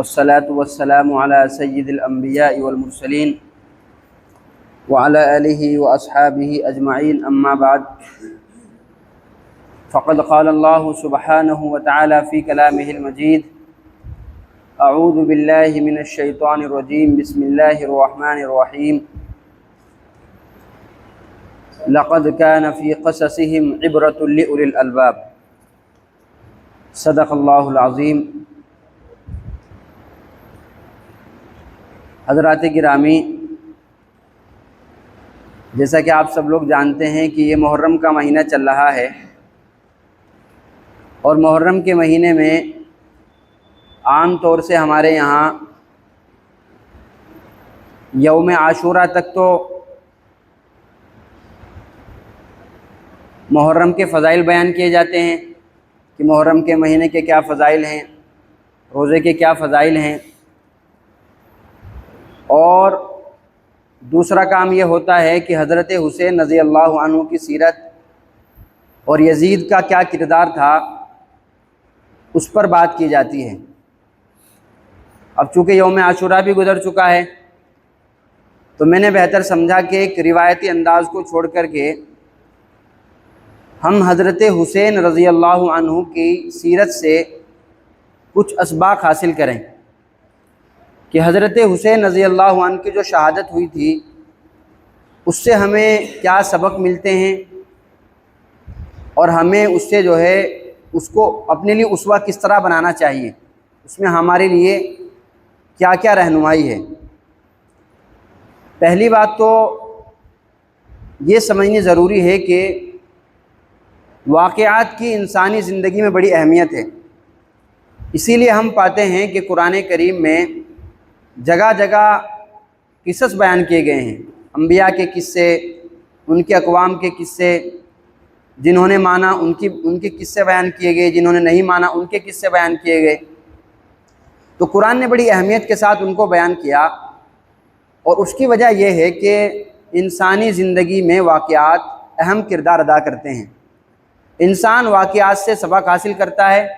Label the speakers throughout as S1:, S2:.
S1: والصلاة والسلام على سيد الأنبياء والمرسلين وعلى آله وأصحابه أجمعين. أما بعد فقد قال الله سبحانه وتعالى في كلامه المجيد أعوذ بالله من الشيطان الرجيم. بسم الله الرحمن الرحيم. لقد كان في قصصهم عبرة لأولي الألباب. صدق اللہ العظیم حضرات گرامی، جیسا کہ آپ سب لوگ جانتے ہیں کہ یہ محرم کا مہینہ چل رہا ہے، اور محرم کے مہینے میں عام طور سے ہمارے یہاں یوم عاشورہ تک تو محرم کے فضائل بیان کیے جاتے ہیں کہ محرم کے مہینے کے کیا فضائل ہیں، روزے کے کیا فضائل ہیں۔ اور دوسرا کام یہ ہوتا ہے کہ حضرت حسین رضی اللہ عنہ کی سیرت اور یزید کا کیا کردار تھا، اس پر بات کی جاتی ہے۔ اب چونکہ یوم عاشورہ بھی گزر چکا ہے، تو میں نے بہتر سمجھا کہ ایک روایتی انداز کو چھوڑ کر کے ہم حضرت حسین رضی اللہ عنہ کی سیرت سے کچھ اسباق حاصل کریں۔ کہ حضرت حسین رضی اللہ عنہ کی جو شہادت ہوئی تھی، اس سے ہمیں کیا سبق ملتے ہیں؟ اور ہمیں اس سے جو ہے، اس کو اپنے لیے اسوا کس طرح بنانا چاہیے؟ اس میں ہمارے لیے کیا کیا رہنمائی ہے؟ پہلی بات تو یہ سمجھنی ضروری ہے کہ واقعات کی انسانی زندگی میں بڑی اہمیت ہے۔ اسی لیے ہم پاتے ہیں کہ قرآن کریم میں جگہ جگہ قصص بیان کیے گئے ہیں۔ انبیاء کے قصے، ان کے اقوام کے قصے، جنہوں نے مانا ان کی، ان کے قصے بیان کیے گئے، جنہوں نے نہیں مانا ان کے قصے بیان کیے گئے۔ تو قرآن نے بڑی اہمیت کے ساتھ ان کو بیان کیا اور اس کی وجہ یہ ہے کہ انسانی زندگی میں واقعات اہم کردار ادا کرتے ہیں۔ انسان واقعات سے سبق حاصل کرتا ہے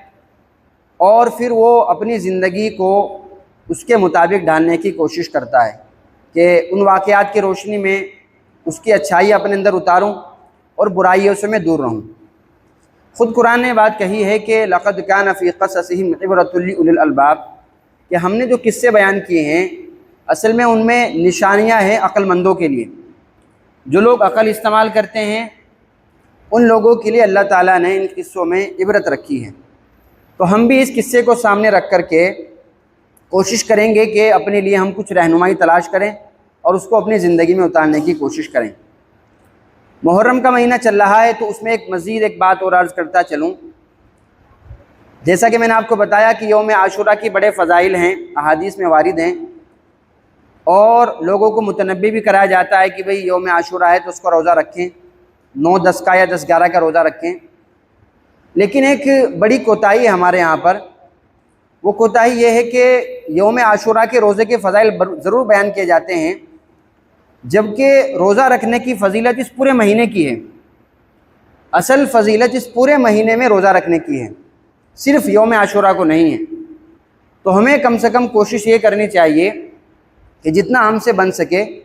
S1: اور پھر وہ اپنی زندگی کو اس کے مطابق ڈالنے کی کوشش کرتا ہے کہ ان واقعات کی روشنی میں اس کی اچھائی اپنے اندر اتاروں اور برائیوں سے میں دور رہوں۔ خود قرآن نے بات کہی ہے کہ لقد کا نفی قصصہم عبرت اول الباب، کہ ہم نے جو قصے بیان کیے ہیں، اصل میں ان میں نشانیاں ہیں عقل مندوں کے لیے۔ جو لوگ عقل استعمال کرتے ہیں، ان لوگوں کے لیے اللہ تعالیٰ نے ان قصوں میں عبرت رکھی ہے۔ تو ہم بھی اس قصے کو سامنے رکھ کر کے کوشش کریں گے کہ اپنے لیے ہم کچھ رہنمائی تلاش کریں اور اس کو اپنی زندگی میں اتارنے کی کوشش کریں۔ محرم کا مہینہ چل رہا ہے تو اس میں ایک مزید ایک بات اور عرض کرتا چلوں۔ جیسا کہ میں نے آپ کو بتایا کہ یوم عاشورہ کی بڑے فضائل ہیں، احادیث میں وارد ہیں۔ اور لوگوں کو متنبی بھی کرایا جاتا ہے کہ بھئی یوم عاشورہ ہے تو اس کو روزہ رکھیں۔ نو دس کا یا دس گیارہ کا روزہ رکھیں۔ لیکن ایک بڑی کوتاہی ہے ہمارے یہاں پر۔ وہ کوتاہی یہ ہے کہ یوم عاشورہ کے روزے کے فضائل ضرور بیان کیے جاتے ہیں، جبکہ روزہ رکھنے کی فضیلت اس پورے مہینے کی ہے۔ اصل فضیلت اس پورے مہینے میں روزہ رکھنے کی ہے۔ صرف یوم عاشورہ کو نہیں ہے۔ تو ہمیں کم سے کم کوشش یہ کرنی چاہیے کہ جتنا ہم سے بن سکے،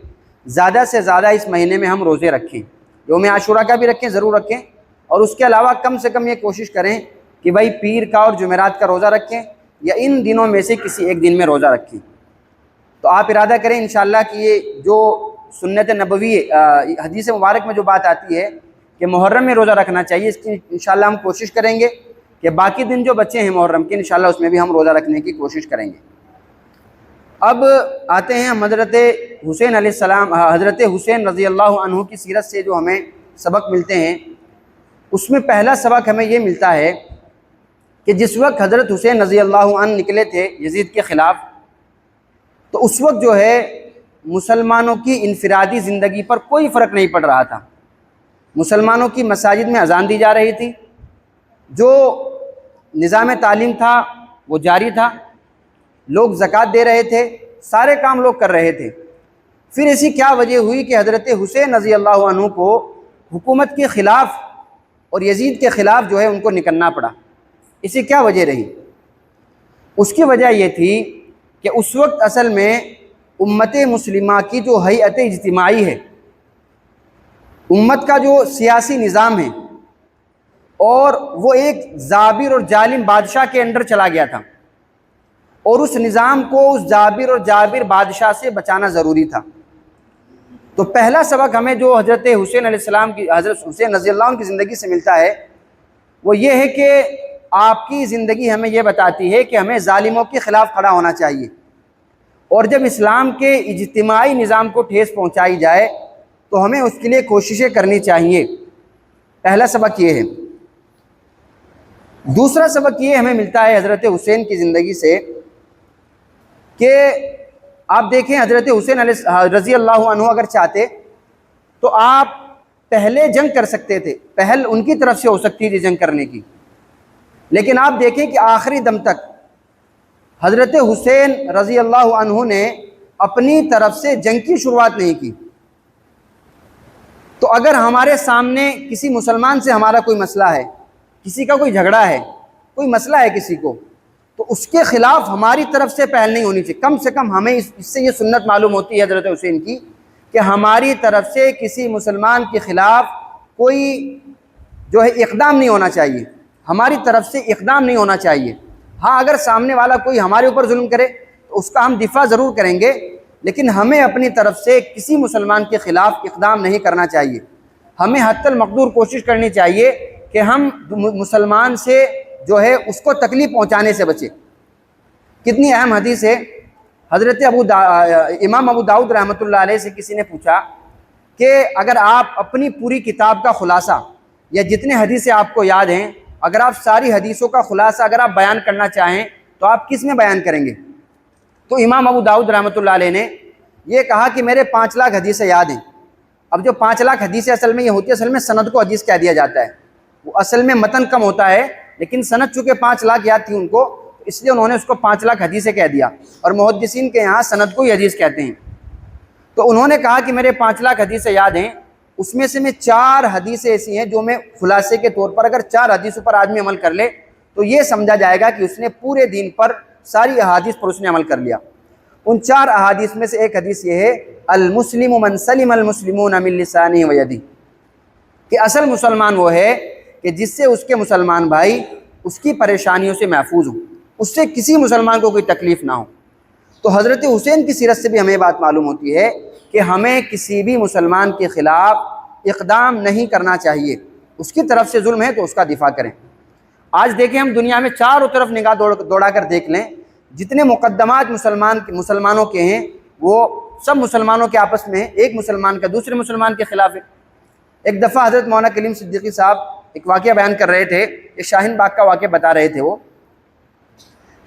S1: زیادہ سے زیادہ اس مہینے میں ہم روزے رکھیں۔ یوم عاشورہ کا بھی رکھیں، ضرور رکھیں۔ اور اس کے علاوہ کم سے کم یہ کوشش کریں کہ بھائی پیر کا اور جمعرات کا روزہ رکھیں۔ یا ان دنوں میں سے کسی ایک دن میں روزہ رکھیں۔ تو آپ ارادہ کریں انشاءاللہ کہ یہ جو سنت نبوی حدیث مبارک میں جو بات آتی ہے کہ محرم میں روزہ رکھنا چاہیے، اس کی انشاءاللہ ہم کوشش کریں گے کہ باقی دن جو بچے ہیں محرم کے، انشاءاللہ اس میں بھی ہم روزہ رکھنے کی کوشش کریں گے۔ اب آتے ہیں حضرت حسین علیہ السلام حضرت حسین رضی اللہ عنہ کی سیرت سے جو ہمیں سبق ملتے ہیں۔ اس میں پہلا سبق ہمیں یہ ملتا ہے کہ جس وقت حضرت حسین رضی اللہ عنہ نکلے تھے یزید کے خلاف، تو اس وقت جو ہے مسلمانوں کی انفرادی زندگی پر کوئی فرق نہیں پڑ رہا تھا۔ مسلمانوں کی مساجد میں اذان دی جا رہی تھی۔ جو نظام تعلیم تھا، وہ جاری تھا۔ لوگ زکوٰۃ دے رہے تھے، سارے کام لوگ کر رہے تھے۔ پھر ایسی کیا وجہ ہوئی کہ حضرت حسین رضی اللہ عنہ کو حکومت کے خلاف اور یزید کے خلاف جو ہے ان کو نکلنا پڑا۔ اسی کیا وجہ رہی؟ اس کی وجہ یہ تھی کہ اس وقت اصل میں امت مسلمہ کی جو حیت اجتماعی ہے، امت کا جو سیاسی نظام ہے، اور وہ ایک زابر اور جالم بادشاہ کے اندر چلا گیا تھا۔ اور اس نظام کو اس زابر اور جابر بادشاہ سے بچانا ضروری تھا۔ تو پہلا سبق ہمیں جو حضرت حسین علیہ السلام کی، حضرت حسین رضی اللہ عنہ کی زندگی سے ملتا ہے، وہ یہ ہے کہ آپ کی زندگی ہمیں یہ بتاتی ہے کہ ہمیں ظالموں کے خلاف کھڑا ہونا چاہیے۔ اور جب اسلام کے اجتماعی نظام کو ٹھیس پہنچائی جائے، تو ہمیں اس کے لیے کوششیں کرنی چاہیے۔ پہلا سبق یہ ہے۔ دوسرا سبق یہ ہمیں ملتا ہے حضرت حسین کی زندگی سے کہ آپ دیکھیں، حضرت حسین علیہ رضی اللہ عنہ اگر چاہتے، تو آپ پہلے جنگ کر سکتے تھے۔ پہل ان کی طرف سے ہو سکتی تھی جنگ کرنے کی۔ لیکن آپ دیکھیں کہ آخری دم تک حضرت حسین رضی اللہ عنہ نے اپنی طرف سے جنگ کی شروعات نہیں کی۔ تو اگر ہمارے سامنے کسی مسلمان سے ہمارا کوئی مسئلہ ہے، کسی کا کوئی جھگڑا ہے، کوئی مسئلہ ہے کسی کو، تو اس کے خلاف ہماری طرف سے پہل نہیں ہونی چاہیے۔ کم سے کم ہمیں اس سے یہ سنت معلوم ہوتی ہے حضرت حسین کی کہ ہماری طرف سے کسی مسلمان کے خلاف کوئی جو ہے اقدام نہیں ہونا چاہیے۔ ہماری طرف سے اقدام نہیں ہونا چاہیے۔ ہاں اگر سامنے والا کوئی ہمارے اوپر ظلم کرے تو اس کا ہم دفاع ضرور کریں گے، لیکن ہمیں اپنی طرف سے کسی مسلمان کے خلاف اقدام نہیں کرنا چاہیے۔ ہمیں حت المقدور کوشش کرنی چاہیے کہ ہم مسلمان سے جو ہے اس کو تکلیف پہنچانے سے بچے کتنی اہم حدیث ہے۔ حضرت ابو دا، امام ابو داؤد رحمۃ اللہ علیہ سے کسی نے پوچھا کہ اگر آپ اپنی پوری کتاب کا خلاصہ یا جتنے حدیثیں آپ کو یاد ہیں اگر آپ ساری حدیثوں کا خلاصہ اگر آپ بیان کرنا چاہیں تو آپ کس میں بیان کریں گے؟ تو امام ابو داؤد رحمۃ اللہ علیہ نے یہ کہا کہ میرے پانچ لاکھ حدیثیں یاد ہیں۔ اب جو پانچ لاکھ حدیثیں اصل میں یہ ہوتی ہے اصل میں سند کو حدیث کہہ دیا جاتا ہے۔ وہ اصل میں متن کم ہوتا ہے، لیکن صنعت چونکہ پانچ لاکھ یاد تھی ان کو اس لیے انہوں نے اس کو پانچ لاکھ حدیثیں کہہ دیا۔ اور محدثین کے یہاں صنعت کو ہی حدیث کہتے ہیں۔ تو انہوں نے کہا کہ میرے پانچ لاکھ حدیثیں یاد ہیں اس میں سے میں چار حدیثیں ایسی ہیں جو میں خلاصے کے طور پر اگر چار حدیثوں پر آدمی عمل کر لے، تو یہ سمجھا جائے گا کہ اس نے پورے دین پر ساری احادیث پر اس نے عمل کر لیا۔ ان چار احادیث میں سے ایک حدیث یہ ہے، المسلم من سلم المسلمون من لسانی و یدی کہ اصل مسلمان وہ ہے کہ جس سے اس کے مسلمان بھائی اس کی پریشانیوں سے محفوظ ہوں، اس سے کسی مسلمان کو کوئی تکلیف نہ ہو۔ تو حضرت حسین کی سیرت سے بھی ہمیں بات معلوم ہوتی ہے کہ ہمیں کسی بھی مسلمان کے خلاف اقدام نہیں کرنا چاہیے۔ اس کی طرف سے ظلم ہے تو اس کا دفاع کریں۔ آج دیکھیں ہم دنیا میں چاروں طرف نگاہ دوڑ دوڑا کر دیکھ لیں۔ جتنے مقدمات مسلمان مسلمانوں کے ہیں، وہ سب مسلمانوں کے آپس میں ہیں۔ ایک مسلمان کا دوسرے مسلمان کے خلاف ہے۔ ایک دفعہ حضرت مولانا کلیم صدیقی صاحب ایک واقعہ بیان کر رہے تھے۔ ایک شاہین باغ کا واقعہ بتا رہے تھے وہ۔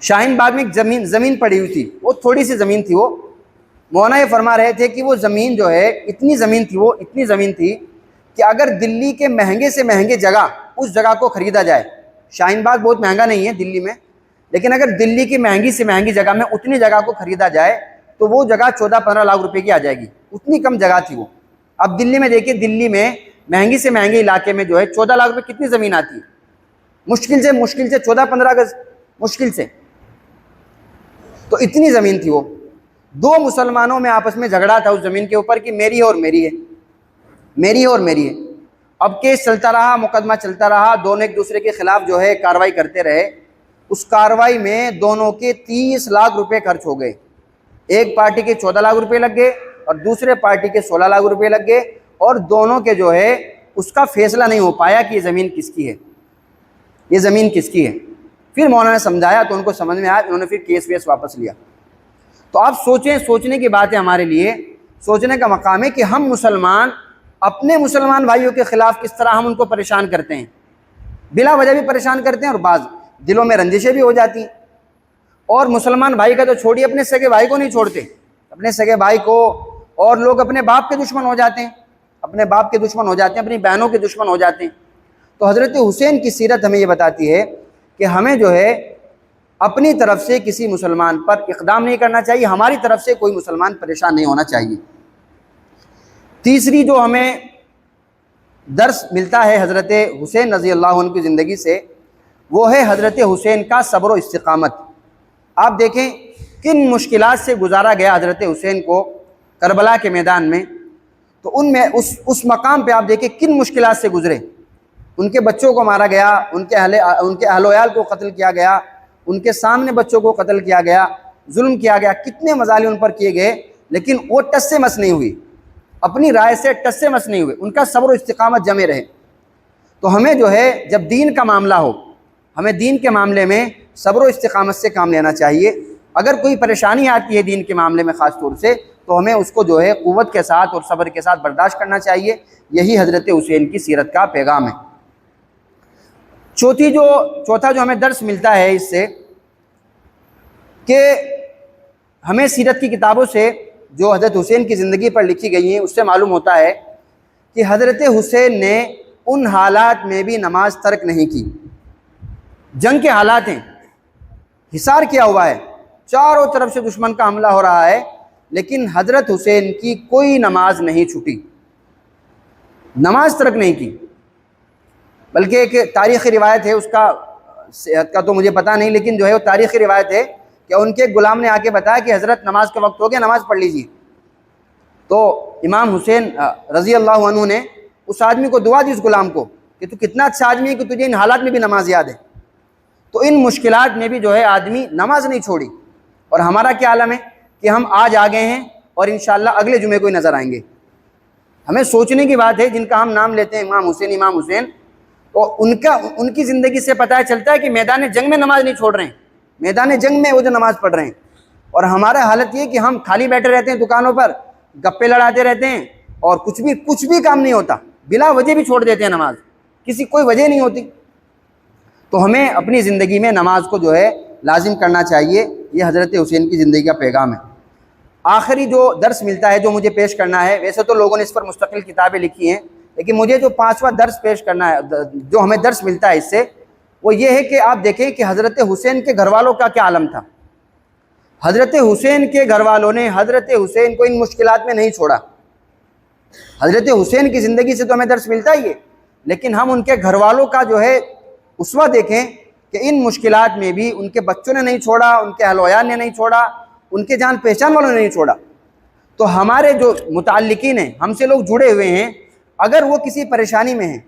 S1: شاہین باغ میں ایک زمین زمین پڑی ہوئی تھی۔ وہ تھوڑی سی زمین تھی وہ۔ مولانا یہ فرما رہے تھے کہ وہ زمین جو ہے، اتنی زمین تھی، وہ اتنی زمین تھی کہ اگر دلی کے مہنگے سے مہنگے جگہ اس جگہ کو خریدا جائے۔ شاہین باغ بہت مہنگا نہیں ہے دلی میں، لیکن اگر دلی کی مہنگی سے مہنگی جگہ میں اتنی جگہ کو خریدا جائے تو وہ جگہ چودہ پندرہ لاکھ روپے کی آ جائے گی۔ اتنی کم جگہ تھی وہ۔ اب دلی میں دیکھیے، دلی میں مہنگی سے مہنگے علاقے میں جو ہے چودہ لاکھ روپے کتنی زمین آتی ہے؟ مشکل سے مشکل سے چودہ پندرہ گز مشکل سے۔ تو اتنی زمین تھی وہ۔ دو مسلمانوں میں آپس میں جھگڑا تھا اس زمین کے اوپر کہ میری ہے اور میری ہے۔ میری ہے اور میری ہے۔ اب کیس چلتا رہا، مقدمہ چلتا رہا، دونوں ایک دوسرے کے خلاف جو ہے کاروائی کرتے رہے۔ اس کاروائی میں دونوں کے تیس لاکھ روپے خرچ ہو گئے۔ ایک پارٹی کے چودہ لاکھ روپے لگ گئے اور دوسرے پارٹی کے سولہ لاکھ روپے لگ گئے۔ اور دونوں کے جو ہے، اس کا فیصلہ نہیں ہو پایا کہ یہ زمین کس کی ہے۔ یہ زمین کس کی ہے؟ پھر مولانا نے سمجھایا تو ان کو سمجھ میں آیا، انہوں نے پھر کیس ویس واپس لیا۔ تو آپ سوچیں، سوچنے کی بات ہے ہمارے لیے۔ سوچنے کا مقام ہے کہ ہم مسلمان، اپنے مسلمان بھائیوں کے خلاف کس طرح ہم ان کو پریشان کرتے ہیں۔ بلا وجہ بھی پریشان کرتے ہیں اور بعض دلوں میں رنجشیں بھی ہو جاتی ہیں۔ اور مسلمان بھائی کا تو چھوڑیے اپنے سگے بھائی کو نہیں چھوڑتے۔ اپنے سگے بھائی کو اور لوگ اپنے باپ کے دشمن ہو جاتے ہیں۔ اپنے باپ کے دشمن ہو جاتے ہیں، اپنی بہنوں کے دشمن ہو جاتے ہیں۔ تو حضرت حسین کی سیرت ہمیں یہ بتاتی ہے کہ ہمیں جو ہے اپنی طرف سے کسی مسلمان پر اقدام نہیں کرنا چاہیے، ہماری طرف سے کوئی مسلمان پریشان نہیں ہونا چاہیے۔ تیسری جو ہمیں درس ملتا ہے حضرت حسین رضی اللہ عنہ کی زندگی سے، وہ ہے حضرت حسین کا صبر و استقامت۔ آپ دیکھیں کن مشکلات سے گزارا گیا حضرت حسین کو کربلا کے میدان میں۔ تو ان میں اس اس مقام پہ آپ دیکھیں کن مشکلات سے گزرے۔ ان کے بچوں کو مارا گیا، ان کے اہل، ان کے اہل ویال کو قتل کیا گیا۔ ان کے سامنے بچوں کو قتل کیا گیا، ظلم کیا گیا، کتنے مظالم ان پر کیے گئے، لیکن وہ ٹس سے مس نہیں ہوئی۔ اپنی رائے سے ٹس سے مس نہیں ہوئے۔ ان کا صبر و استقامت جمے رہے۔ تو ہمیں جو ہے، جب دین کا معاملہ ہو، ہمیں دین کے معاملے میں صبر و استقامت سے کام لینا چاہیے۔ اگر کوئی پریشانی آتی ہے دین کے معاملے میں خاص طور سے، تو ہمیں اس کو جو ہے، قوت کے ساتھ اور صبر کے ساتھ برداشت کرنا چاہیے۔ یہی حضرت حسین کی سیرت کا پیغام ہے۔ چوتھی جو چوتھا جو ہمیں درس ملتا ہے اس سے کہ ہمیں سیرت کی کتابوں سے جو حضرت حسین کی زندگی پر لکھی گئی ہیں، اس سے معلوم ہوتا ہے کہ حضرت حسین نے ان حالات میں بھی نماز ترک نہیں کی۔ جنگ کے حالات ہیں۔ حصار کیا ہوا ہے۔ چاروں طرف سے دشمن کا حملہ ہو رہا ہے، لیکن حضرت حسین کی کوئی نماز نہیں چھٹی۔ نماز ترک نہیں کی۔ بلکہ ایک تاریخی روایت ہے، اس کا صحت کا تو مجھے پتہ نہیں، لیکن جو ہے وہ تاریخی روایت ہے کہ ان کے غلام نے آ کے بتایا کہ حضرت نماز کا وقت ہو گیا، نماز پڑھ لیجیے تو امام حسین رضی اللہ عنہ نے اس آدمی کو دعا دی اس غلام کو کہ تو کتنا اچھا آدمی ہے کہ تجھے ان حالات میں بھی نماز یاد ہے۔ تو ان مشکلات میں بھی جو ہے آدمی نماز نہیں چھوڑی۔ اور ہمارا کیا عالم ہے کہ ہم آج آ گئے ہیں اور انشاءاللہ اگلے جمعے کو ہی نظر آئیں گے۔ ہمیں سوچنے کی بات ہے، جن کا ہم نام لیتے ہیں امام حسین امام حسین تو ان کا ان کی زندگی سے پتہ چلتا ہے کہ میدان جنگ میں نماز نہیں چھوڑ رہے ہیں۔ میدان جنگ میں وہ جو نماز پڑھ رہے ہیں۔ اور ہمارا حالت یہ کہ ہم خالی بیٹھے رہتے ہیں دکانوں پر، گپے لڑاتے رہتے ہیں اور کچھ بھی کچھ بھی کام نہیں ہوتا۔ بلا وجہ بھی چھوڑ دیتے ہیں نماز۔ کسی کوئی وجہ نہیں ہوتی۔ تو ہمیں اپنی زندگی میں نماز کو جو ہے لازم کرنا چاہیے۔ یہ حضرت حسین کی زندگی کا پیغام ہے۔ آخری جو درس ملتا ہے جو مجھے پیش کرنا ہے، ویسے تو لوگوں نے اس پر مستقل کتابیں لکھی ہیں۔ لیکن مجھے جو پانچواں درس پیش کرنا ہے جو ہمیں درس ملتا ہے اس سے، وہ یہ ہے کہ آپ دیکھیں کہ حضرت حسین کے گھر والوں کا کیا عالم تھا۔ حضرت حسین کے گھر والوں نے حضرت حسین کو ان مشکلات میں نہیں چھوڑا۔ حضرت حسین کی زندگی سے تو ہمیں درس ملتا ہی ہے، لیکن ہم ان کے گھر والوں کا جو ہے، اسوا دیکھیں کہ ان مشکلات میں بھی ان کے بچوں نے نہیں چھوڑا، ان کے اہلویان نے نہیں چھوڑا، ان کے جان پہچان والوں نے نہیں چھوڑا۔ تو ہمارے جو متعلقین ہیں، ہم سے لوگ جڑے ہوئے ہیں اگر وہ کسی پریشانی میں ہیں،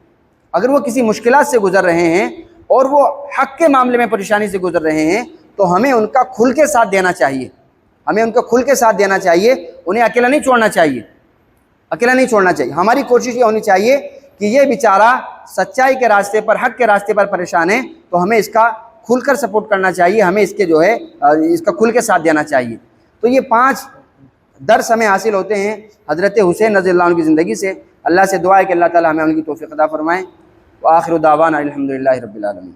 S1: اگر وہ کسی مشکلات سے گزر رہے ہیں اور وہ حق کے معاملے میں پریشانی سے گزر رہے ہیں، تو ہمیں ان کا کھل کے ساتھ دینا چاہیے۔ ہمیں ان کا کھل کے ساتھ دینا چاہیے، انہیں اکیلا نہیں چھوڑنا چاہیے۔ اکیلا نہیں چھوڑنا چاہیے۔ ہماری کوشش یہ ہونی چاہیے کہ یہ بیچارہ سچائی کے راستے پر، حق کے راستے پر پریشان ہے، تو ہمیں اس کا کھل کر سپورٹ کرنا چاہیے، ہمیں اس کے جو ہے، اس کا کھل کے ساتھ دینا چاہیے۔ تو یہ پانچ درس ہمیں حاصل ہوتے ہیں حضرت حسین رضی اللہ عنہ کی زندگی سے۔ اللہ سے دعا ہے کہ اللہ تعالی ہمیں ان کی توفیق عطا فرمائیں وآخر دعوانا الحمد للہ رب العالمین۔